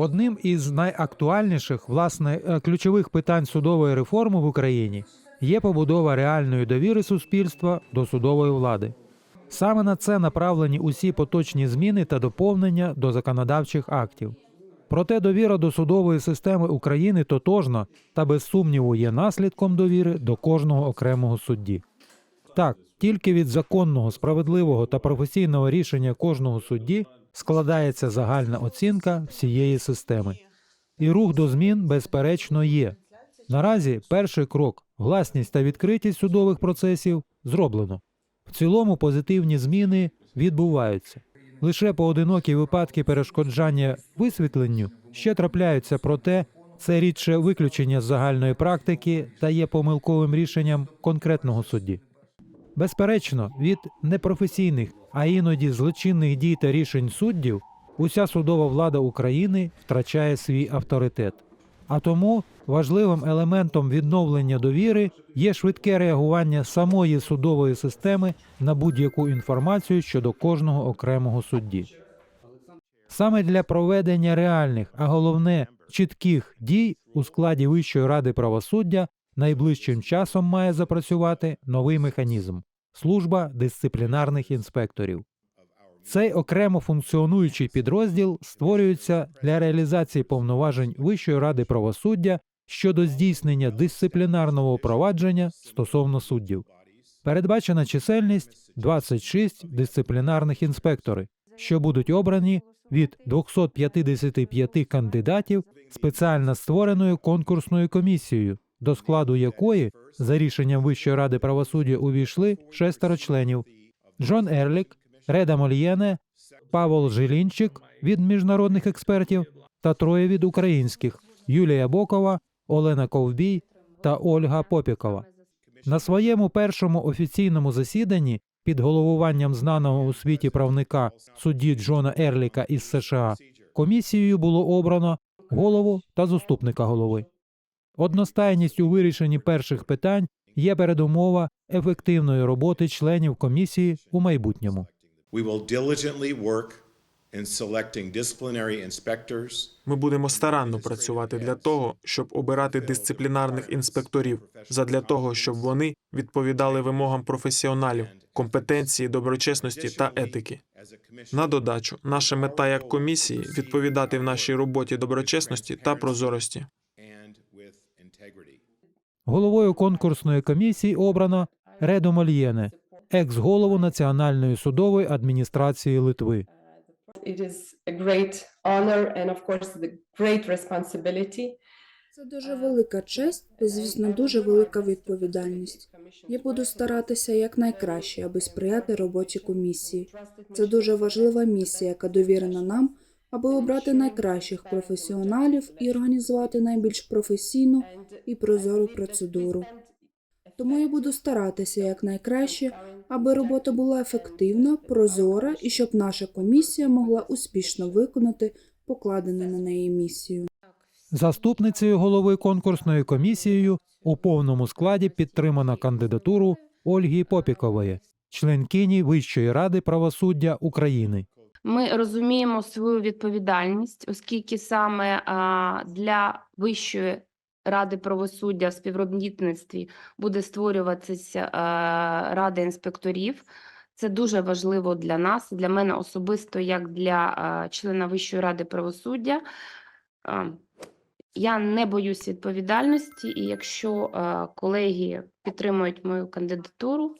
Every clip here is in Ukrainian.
Одним із найактуальніших, власне, е, ключових питань судової реформи в Україні є побудова реальної довіри суспільства до судової влади. Саме на це направлені усі поточні зміни та доповнення до законодавчих актів. Проте довіра до судової системи України тотожна та без сумніву є наслідком довіри до кожного окремого судді. Так, тільки від законного, справедливого та професійного рішення кожного судді складається загальна оцінка всієї системи. І рух до змін, безперечно, є. Наразі перший крок гласність та відкритість судових процесів зроблено. В цілому позитивні зміни відбуваються. Лише поодинокі випадки перешкоджання висвітленню ще трапляються, проте це рідше виключення з загальної практики та є помилковим рішенням конкретного судді. Безперечно, від непрофесійних, а іноді злочинних дій та рішень суддів уся судова влада України втрачає свій авторитет. А тому важливим елементом відновлення довіри є швидке реагування самої судової системи на будь-яку інформацію щодо кожного окремого судді. Саме для проведення реальних, а головне чітких дій у складі Вищої ради правосуддя найближчим часом має запрацювати новий механізм служба дисциплінарних інспекторів. Цей окремо функціонуючий підрозділ створюється для реалізації повноважень Вищої ради правосуддя щодо здійснення дисциплінарного провадження стосовно суддів. Передбачена чисельність 26 дисциплінарних інспектори, що будуть обрані від 255 кандидатів спеціально створеною конкурсною комісією, до складу якої за рішенням Вищої ради правосуддя увійшли шестеро членів: Джон Ерлік, Реда Мольєне, Павел Жилінчик від міжнародних експертів та троє від українських: Юлія Бокова, Олена Ковбій та Ольга Попікова. На своєму першому офіційному засіданні під головуванням знаного у світі правника судді Джона Ерліка із США комісією було обрано голову та заступника голови. Одностайність у вирішенні перших питань є передумова ефективної роботи членів комісії у майбутньому. Ми будемо старанно працювати для того, щоб обирати дисциплінарних інспекторів, задля того, щоб вони відповідали вимогам професіоналів, компетенції, доброчесності та етики. На додачу, наша мета як комісії відповідати в нашій роботі доброчесності та прозорості. Головою конкурсної комісії обрано Реду Мольєне, екс-голову Національної судової адміністрації Литви. It is a great honor and, of course, the great responsibility. Це дуже велика честь та, звісно, дуже велика відповідальність. Я буду старатися якнайкраще, аби сприяти роботі комісії. Це дуже важлива місія, яка довірена нам, аби обрати найкращих професіоналів і організувати найбільш професійну і прозору процедуру. Тому я буду старатися якнайкраще, аби робота була ефективна, прозора і щоб наша комісія могла успішно виконати покладену на неї місію. Заступницею голови конкурсної комісією у повному складі підтримано кандидатуру Ольги Попікової, членкині Вищої ради правосуддя України. Ми розуміємо свою відповідальність, оскільки саме для Вищої ради правосуддя в співробітництві буде створюватися рада інспекторів. Це дуже важливо для нас, для мене особисто, як для члена Вищої ради правосуддя. Я не боюсь відповідальності, і якщо колеги підтримують мою кандидатуру,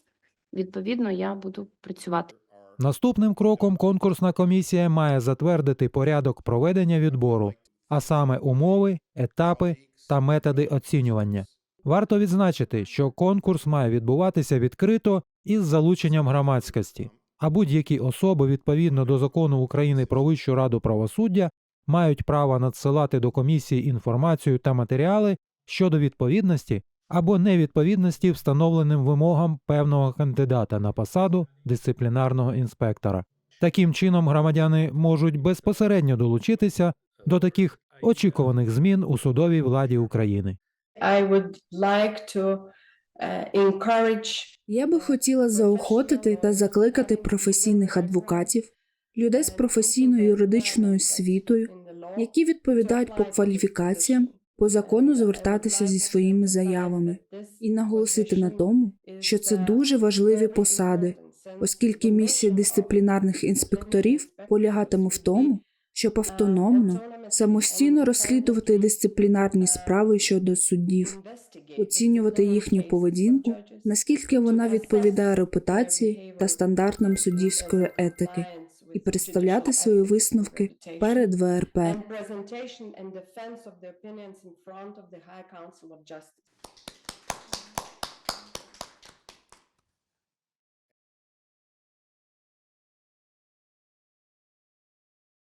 відповідно я буду працювати. Наступним кроком конкурсна комісія має затвердити порядок проведення відбору, а саме умови, етапи та методи оцінювання. Варто відзначити, що конкурс має відбуватися відкрито із залученням громадськості, а будь-які особи відповідно до закону України про Вищу раду правосуддя мають право надсилати до комісії інформацію та матеріали щодо відповідності або невідповідності встановленим вимогам певного кандидата на посаду дисциплінарного інспектора. Таким чином, громадяни можуть безпосередньо долучитися до таких очікуваних змін у судовій владі України. I would like to uh, encourage Я би хотіла заохотити та закликати професійних адвокатів, людей з професійною юридичною освітою, які відповідають по кваліфікаціям, по закону звертатися зі своїми заявами і наголосити на тому, що це дуже важливі посади, оскільки місія дисциплінарних інспекторів полягатиме в тому, щоб автономно, самостійно розслідувати дисциплінарні справи щодо суддів, оцінювати їхню поведінку, наскільки вона відповідає репутації та стандартам суддівської етики, і представляти свої висновки перед ВРП.